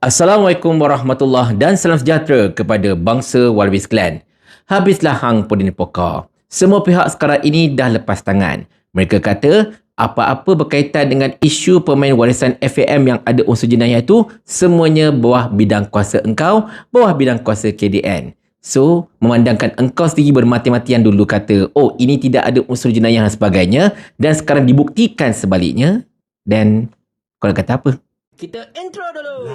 Assalamualaikum warahmatullahi dan salam sejahtera kepada bangsa Walvis Clan. Habislah hang podin poka. Semua pihak sekarang ini dah lepas tangan. Mereka kata apa-apa berkaitan dengan isu pemain warisan FAM yang ada unsur jenayah itu semuanya bawah bidang kuasa engkau, bawah bidang kuasa KDN. So, memandangkan engkau sendiri bermati-matian dulu kata, oh ini tidak ada unsur jenayah dan sebagainya dan sekarang dibuktikan sebaliknya, dan kau kata apa? Kita intro dulu.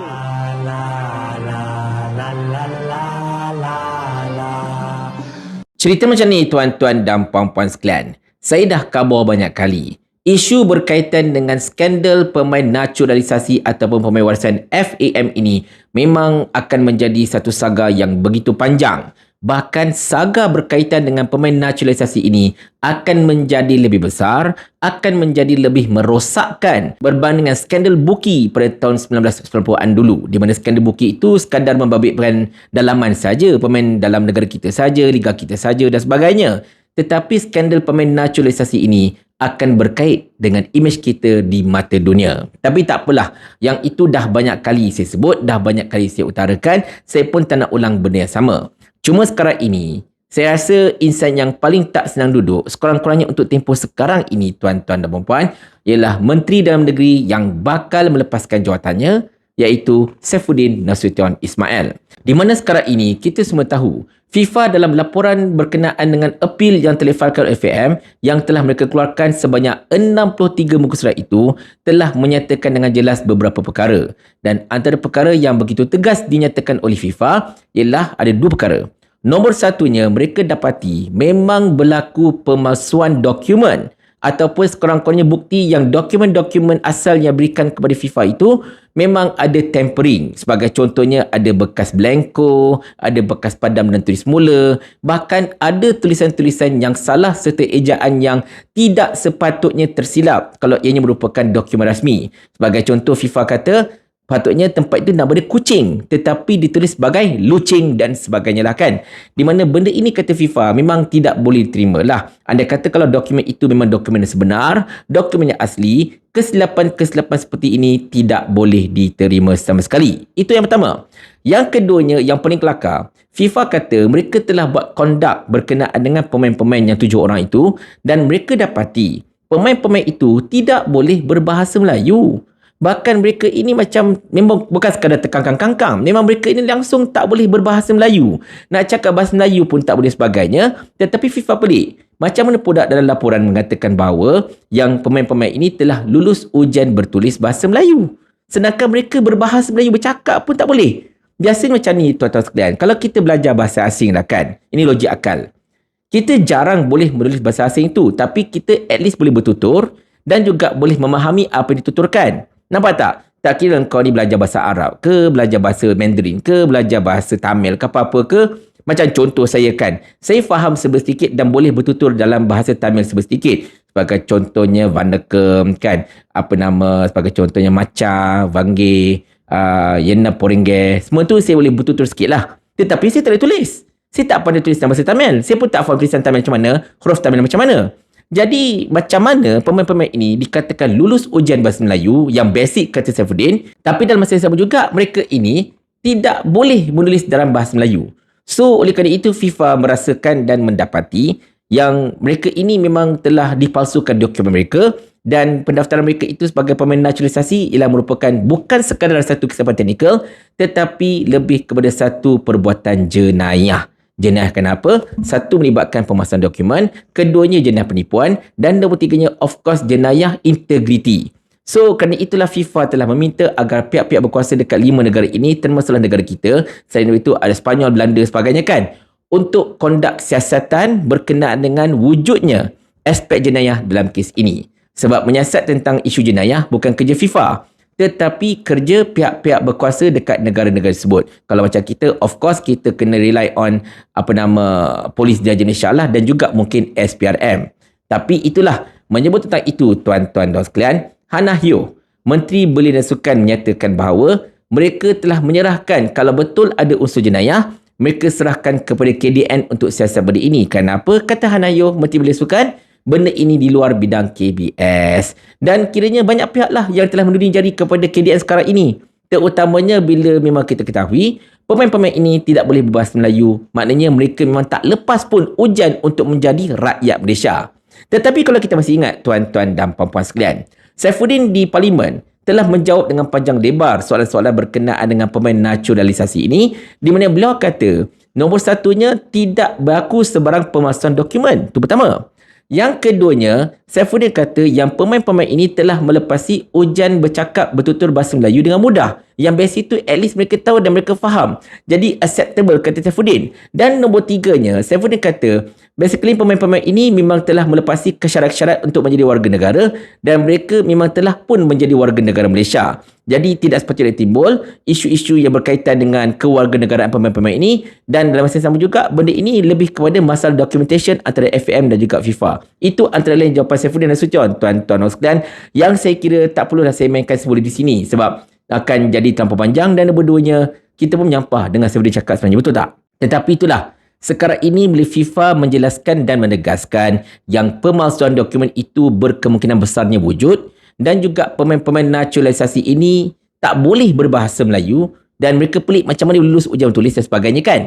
Cerita macam ni tuan-tuan dan puan-puan sekalian. Saya dah kabar banyak kali. Isu berkaitan dengan skandal pemain naturalisasi ataupun pemain warisan FAM ini memang akan menjadi satu saga yang begitu panjang. Bahkan saga berkaitan dengan pemain naturalisasi ini akan menjadi lebih besar, akan menjadi lebih merosakkan berbanding dengan skandal Buki pada tahun 1990-an dulu. Di mana skandal Buki itu sekadar membabitkan dalaman saja, pemain dalam negara kita saja, liga kita saja dan sebagainya. Tetapi skandal pemain naturalisasi ini akan berkait dengan imej kita di mata dunia. Tapi tak apalah, yang itu dah banyak kali saya sebut, dah banyak kali saya utarakan, saya pun tak nak ulang benda yang sama. Cuma sekarang ini, saya rasa insan yang paling tak senang duduk, sekurang-kurangnya untuk tempoh sekarang ini, tuan-tuan dan puan-puan, ialah Menteri Dalam Negeri yang bakal melepaskan jawatannya, iaitu Saifuddin Nasution Ismail. Di mana sekarang ini, kita semua tahu, FIFA dalam laporan berkenaan dengan appeal yang telah difailkan FAM yang telah mereka keluarkan sebanyak 63 muka surat itu telah menyatakan dengan jelas beberapa perkara. Dan antara perkara yang begitu tegas dinyatakan oleh FIFA ialah ada dua perkara. Nombor satunya, mereka dapati memang berlaku pemalsuan dokumen ataupun sekurang-kurangnya bukti yang dokumen-dokumen asal yang berikan kepada FIFA itu memang ada tampering. Sebagai contohnya, ada bekas blanko, ada bekas padam dan tulis mula, bahkan ada tulisan-tulisan yang salah serta ejaan yang tidak sepatutnya tersilap kalau ianya merupakan dokumen rasmi. Sebagai contoh, FIFA kata, Patutnya tempat itu nak beri kucing tetapi ditulis sebagai lucing dan sebagainya lah kan. Di mana benda ini kata FIFA memang tidak boleh diterima lah. Anda kata kalau dokumen itu memang dokumen yang sebenar, dokumen yang asli, kesilapan-kesilapan seperti ini tidak boleh diterima sama sekali. Itu yang pertama. Yang keduanya, yang paling kelakar, FIFA kata mereka telah buat kondak berkenaan dengan pemain-pemain yang tujuh orang itu dan mereka dapati pemain-pemain itu tidak boleh berbahasa Melayu. Bahkan mereka ini macam memang bukan sekadar tekankan kangkang. Memang mereka ini langsung tak boleh berbahasa Melayu. Nak cakap bahasa Melayu pun tak boleh sebagainya. Tetapi FIFA pelik. Macam mana pula dalam laporan mengatakan bahawa yang pemain-pemain ini telah lulus ujian bertulis bahasa Melayu. Sedangkan mereka berbahasa Melayu bercakap pun tak boleh. Biasanya macam ni tuan-tuan sekalian. Kalau kita belajar bahasa asing lah kan. Ini logik akal. Kita jarang boleh menulis bahasa asing tu. Tapi kita at least boleh bertutur dan juga boleh memahami apa yang dituturkan. Nampak tak? Tak kira kau ni belajar bahasa Arab ke, belajar bahasa Mandarin ke, belajar bahasa Tamil ke apa-apa ke. Macam contoh saya kan, saya faham sedikit dan boleh bertutur dalam bahasa Tamil sedikit. Sebagai contohnya Vandakem kan, apa nama, sebagai contohnya Macha, Vangge, uh, Yena Poringge. Semua tu saya boleh bertutur sikit lah. Tetapi saya tak boleh tulis. Saya tak pandai tulis dalam bahasa Tamil. Saya pun tak faham tulisan Tamil macam mana, huruf Tamil macam mana. Jadi macam mana pemain-pemain ini dikatakan lulus ujian bahasa Melayu yang basic kata Saifuddin tapi dalam masa yang sama juga mereka ini tidak boleh menulis dalam bahasa Melayu. So oleh kerana itu FIFA merasakan dan mendapati yang mereka ini memang telah dipalsukan dokumen mereka dan pendaftaran mereka itu sebagai pemain naturalisasi ialah merupakan bukan sekadar satu kesilapan teknikal tetapi lebih kepada satu perbuatan jenayah. Jenayah kenapa? Satu melibatkan pemasaran dokumen, keduanya jenayah penipuan dan nombor tiganya of course jenayah integriti. So kerana itulah FIFA telah meminta agar pihak-pihak berkuasa dekat lima negara ini termasuklah negara kita, selain itu ada Spanyol, Belanda sebagainya kan, untuk kondak siasatan berkenaan dengan wujudnya aspek jenayah dalam kes ini. Sebab menyiasat tentang isu jenayah bukan kerja FIFA tetapi kerja pihak-pihak berkuasa dekat negara-negara tersebut. Kalau macam kita, of course kita kena rely on apa nama polis dia jenis lah dan juga mungkin SPRM. Tapi itulah, menyebut tentang itu tuan-tuan dan sekalian, Hana Hyo, Menteri Belia dan Sukan menyatakan bahawa mereka telah menyerahkan kalau betul ada unsur jenayah, mereka serahkan kepada KDN untuk siasat benda ini. Kenapa? Kata Hana Hyo, Menteri Belia Sukan, benda ini di luar bidang KBS. Dan kiranya banyak pihak lah yang telah menuding jari kepada KDN sekarang ini. Terutamanya bila memang kita ketahui pemain-pemain ini tidak boleh berbahasa Melayu. Maknanya mereka memang tak lepas pun ujian untuk menjadi rakyat Malaysia. Tetapi kalau kita masih ingat tuan-tuan dan puan-puan sekalian, Saifuddin di Parlimen telah menjawab dengan panjang lebar soalan-soalan berkenaan dengan pemain naturalisasi ini di mana beliau kata nombor satunya tidak berlaku sebarang pemalsuan dokumen. Itu pertama. Yang keduanya, Saifuddin kata yang pemain-pemain ini telah melepasi ujian bercakap betul-betul bahasa Melayu dengan mudah. Yang best itu at least mereka tahu dan mereka faham. Jadi acceptable kata Saifuddin. Dan nombor tiganya, Saifuddin kata basically pemain-pemain ini memang telah melepasi kesyarat-syarat untuk menjadi warga negara dan mereka memang telah pun menjadi warga negara Malaysia. Jadi tidak sepatutnya timbul isu-isu yang berkaitan dengan kewarganegaraan pemain-pemain ini dan dalam masa yang sama juga benda ini lebih kepada masalah documentation antara FAM dan juga FIFA. Itu antara lain jawapan Saifuddin dan Sucion tuan-tuan sekalian yang saya kira tak perlulah saya mainkan sebelum di sini sebab akan jadi terlalu panjang dan berduanya kita pun menyampah dengan Saifuddin cakap sebenarnya betul tak? Tetapi itulah sekarang ini bila FIFA menjelaskan dan menegaskan yang pemalsuan dokumen itu berkemungkinan besarnya wujud dan juga pemain-pemain naturalisasi ini tak boleh berbahasa Melayu dan mereka pelik macam mana lulus ujian tulis dan sebagainya kan.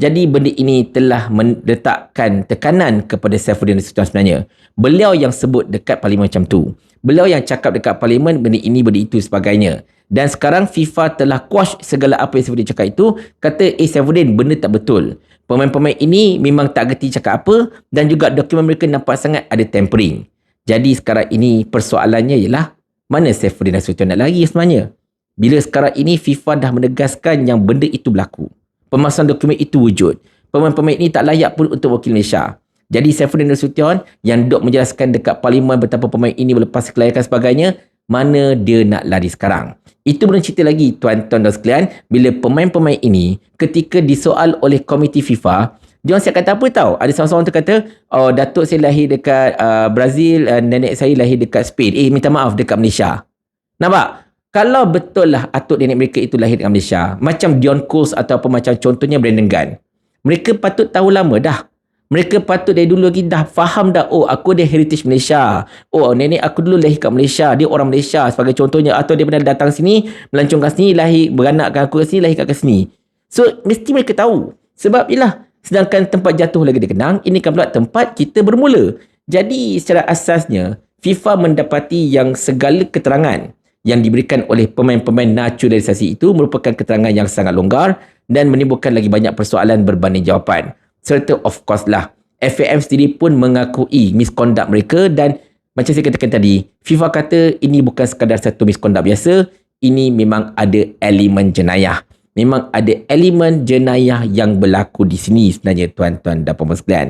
Jadi benda ini telah meletakkan tekanan kepada Saifuddin Nasution sebenarnya. Beliau yang sebut dekat parlimen macam tu. Beliau yang cakap dekat parlimen benda ini, benda itu sebagainya. Dan sekarang FIFA telah quash segala apa yang Saifuddin cakap itu. Kata, eh Saifuddin, benda tak betul. Pemain-pemain ini memang tak gerti cakap apa dan juga dokumen mereka nampak sangat ada tampering. Jadi sekarang ini persoalannya ialah mana Saifuddin Nasution nak lari sebenarnya? Bila sekarang ini FIFA dah menegaskan yang benda itu berlaku. Pemasaran dokumen itu wujud. Pemain-pemain ini tak layak pun untuk wakil Malaysia. Jadi Saifuddin Nasution yang dok menjelaskan dekat parlimen betapa pemain ini melepas kelayakan sebagainya, mana dia nak lari sekarang. Itu belum cerita lagi tuan-tuan dan sekalian bila pemain-pemain ini ketika disoal oleh komiti FIFA dia siap kata apa tahu? Ada seorang-seorang tu kata, oh datuk saya lahir dekat uh, Brazil, uh, nenek saya lahir dekat Spain. Eh minta maaf dekat Malaysia. Nampak? Kalau betul lah atuk nenek mereka itu lahir dekat Malaysia, macam Dion Coles ataupun macam contohnya Brandon Gunn. Mereka patut tahu lama dah. Mereka patut dari dulu lagi dah faham dah, oh aku ada heritage Malaysia. Oh nenek aku dulu lahir kat Malaysia, dia orang Malaysia sebagai contohnya. Atau dia pernah datang sini, melancong kat sini, lahir, beranakkan aku kat sini, lahir kat sini. So mesti mereka tahu. Sebab ialah Sedangkan tempat jatuh lagi dikenang, ini kan pula tempat kita bermula. Jadi secara asasnya, FIFA mendapati yang segala keterangan yang diberikan oleh pemain-pemain naturalisasi itu merupakan keterangan yang sangat longgar dan menimbulkan lagi banyak persoalan berbanding jawapan. Serta of course lah, FAM sendiri pun mengakui misconduct mereka dan macam saya katakan tadi, FIFA kata ini bukan sekadar satu misconduct biasa, ini memang ada elemen jenayah memang ada elemen jenayah yang berlaku di sini sebenarnya tuan-tuan dan puan sekalian.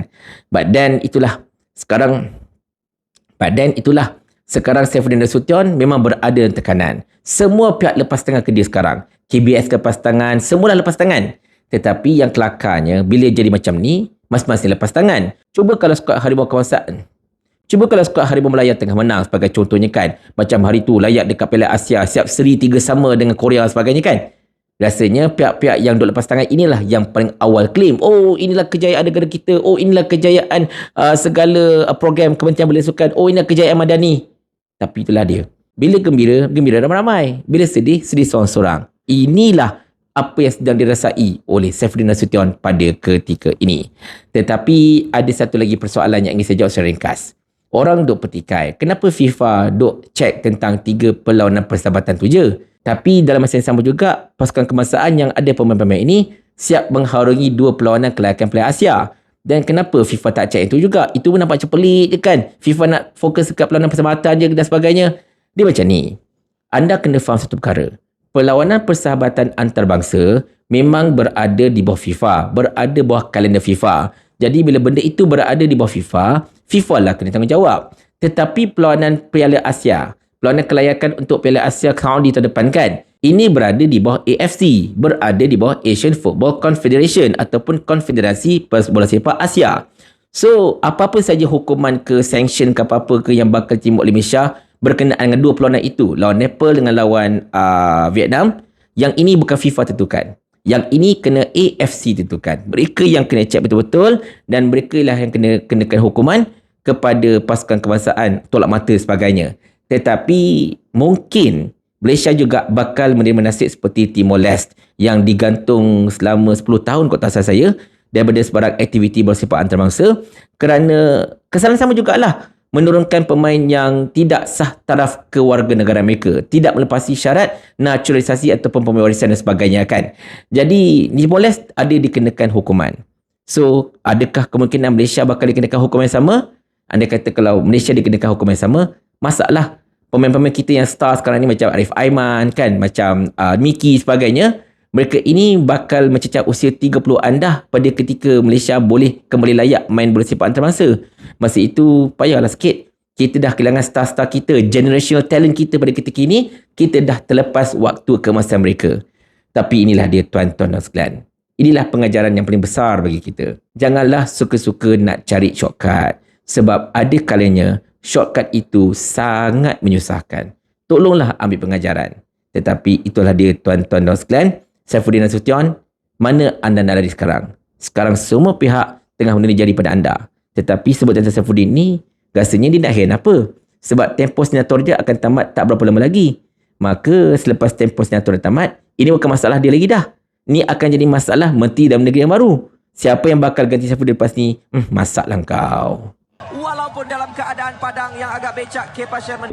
But then itulah sekarang but then itulah sekarang Saifuddin Nasution memang berada dalam tekanan. Semua pihak lepas tangan ke dia sekarang. KBS lepas tangan, semua lepas tangan. Tetapi yang kelakarnya bila jadi macam ni, masing-masing lepas tangan. Cuba kalau skuad Harimau Kawasan Cuba kalau skuad Harimau Melaya tengah menang sebagai contohnya kan. Macam hari tu layak dekat Piala Asia, siap seri tiga sama dengan Korea sebagainya kan. Rasanya pihak-pihak yang duduk lepas tangan inilah yang paling awal claim. Oh inilah kejayaan negara kita. Oh inilah kejayaan uh, segala uh, program Kementerian Belia Sukan. Oh inilah kejayaan Madani. Tapi itulah dia. Bila gembira, gembira ramai-ramai. Bila sedih, sedih seorang-seorang. Inilah apa yang sedang dirasai oleh Saifuddin Nasution pada ketika ini. Tetapi ada satu lagi persoalan yang ingin saya jawab secara ringkas. Orang duk petikai. Kenapa FIFA duk cek tentang tiga perlawanan persahabatan tu je? Tapi dalam masa yang sama juga, pasukan kemasaan yang ada pemain-pemain ini siap mengharungi dua perlawanan kelayakan Piala Asia. Dan kenapa FIFA tak cek itu juga? Itu pun nampak macam pelik je kan? FIFA nak fokus dekat perlawanan persahabatan je dan sebagainya. Dia macam ni. Anda kena faham satu perkara. Perlawanan persahabatan antarabangsa memang berada di bawah FIFA. Berada bawah kalender FIFA. Jadi bila benda itu berada di bawah FIFA, FIFA lah kena tanggungjawab. Tetapi perlawanan Piala Asia, perlawanan kelayakan untuk Piala Asia Saudi depan kan. Ini berada di bawah AFC, berada di bawah Asian Football Confederation ataupun Konfederasi Bola Sepak Asia. So, apa-apa saja hukuman ke sanction ke apa-apa ke yang bakal timbul oleh Malaysia berkenaan dengan dua perlawanan itu, lawan Nepal dengan lawan uh, Vietnam, yang ini bukan FIFA tentukan. Yang ini kena AFC tentukan. Mereka yang kena cek betul-betul dan mereka lah yang kena kenakan hukuman kepada pasukan kebangsaan tolak mata sebagainya. Tetapi mungkin Malaysia juga bakal menerima nasib seperti Timor Leste yang digantung selama 10 tahun kot tak salah saya daripada sebarang aktiviti bersifat antarabangsa kerana kesalahan sama jugalah menurunkan pemain yang tidak sah taraf kewarganegaraan mereka tidak melepasi syarat naturalisasi ataupun pemain warisan dan sebagainya kan. Jadi Timor Leste ada dikenakan hukuman. So adakah kemungkinan Malaysia bakal dikenakan hukuman yang sama? Anda kata kalau Malaysia dikenakan hukuman yang sama masalah pemain-pemain kita yang star sekarang ni macam Arif Aiman kan macam uh, Miki sebagainya mereka ini bakal mencecah usia 30 andah pada ketika Malaysia boleh kembali layak main bersifat antarabangsa. Masa itu payahlah sikit kita dah kehilangan star-star kita generational talent kita pada ketika ini kita dah terlepas waktu kemasan mereka. Tapi inilah dia tuan-tuan dan sekalian. Inilah pengajaran yang paling besar bagi kita. Janganlah suka-suka nak cari shortcut sebab ada kalanya shortcut itu sangat menyusahkan tolonglah ambil pengajaran tetapi itulah dia tuan-tuan dan sekalian Saifuddin Nasution mana anda nak lari sekarang sekarang semua pihak tengah benda jadi pada anda tetapi sebut tentang Saifuddin ni, rasanya dia nak hand apa? Sebab tempoh sinator dia akan tamat tak berapa lama lagi. Maka selepas tempoh sinator dia tamat, ini bukan masalah dia lagi dah. Ni akan jadi masalah Menteri Dalam Negeri yang baru. Siapa yang bakal ganti Saifuddin lepas ni? Hmm, masalah kau. Walaupun dalam keadaan padang yang agak becak, Kepa Sherman